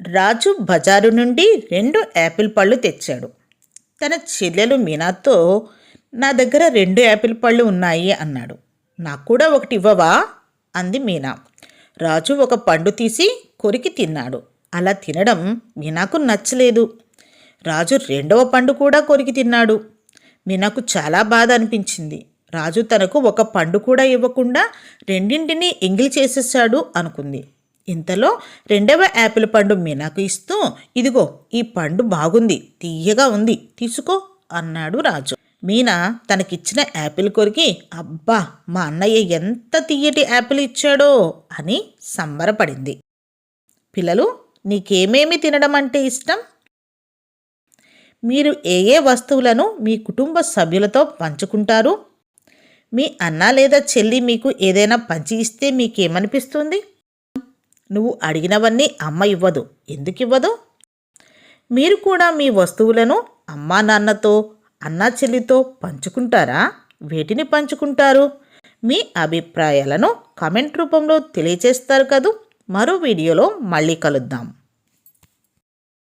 రాజు బజారు నుండి రెండు యాపిల్ పళ్ళు తెచ్చాడు. తన చెల్లెలు మీనాతో నా దగ్గర రెండు యాపిల్ పళ్ళు ఉన్నాయి అన్నాడు. నాకు కూడా ఒకటి ఇవ్వవా? అంది మీనా. రాజు ఒక పండు తీసి కొరికి తిన్నాడు. అలా తినడం మీనాకు నచ్చలేదు. రాజు రెండవ పండు కూడా కొరికి తిన్నాడు. మీనాకు చాలా బాధ అనిపించింది. రాజు తనకు ఒక పండు కూడా ఇవ్వకుండా రెండింటినీ ఎంగిలి చేసేసాడు అనుకుంది. ఇంతలో రెండవ యాపిల్ పండు మీనాకు ఇస్తూ ఇదిగో ఈ పండు బాగుంది తీయగా ఉంది తీసుకో అన్నాడు రాజు. మీనా తనకిచ్చిన యాపిల్ కొరికి అబ్బా మా అన్నయ్య ఎంత తీయటి యాపిల్ ఇచ్చాడో అని సంబరపడింది. పిల్లలు నీకేమేమి తినడం అంటే ఇష్టం? మీరు ఏ ఏ వస్తువులను మీ కుటుంబ సభ్యులతో పంచుకుంటారు? మీ అన్న లేదా చెల్లి మీకు ఏదైనా పంచి ఇస్తే మీకేమనిపిస్తుంది? నువ్వు అడిగినవన్నీ అమ్మ ఇవ్వదు. ఎందుకు ఇవ్వదు మీరు కూడా మీ వస్తువులను అమ్మా నాన్నతో అన్నా చెల్లితో పంచుకుంటారా? వేటిని పంచుకుంటారు? మీ అభిప్రాయాలను కమెంట్ రూపంలో తెలియచేస్తారు కదూ. మరో వీడియోలో మళ్ళీ కలుద్దాం.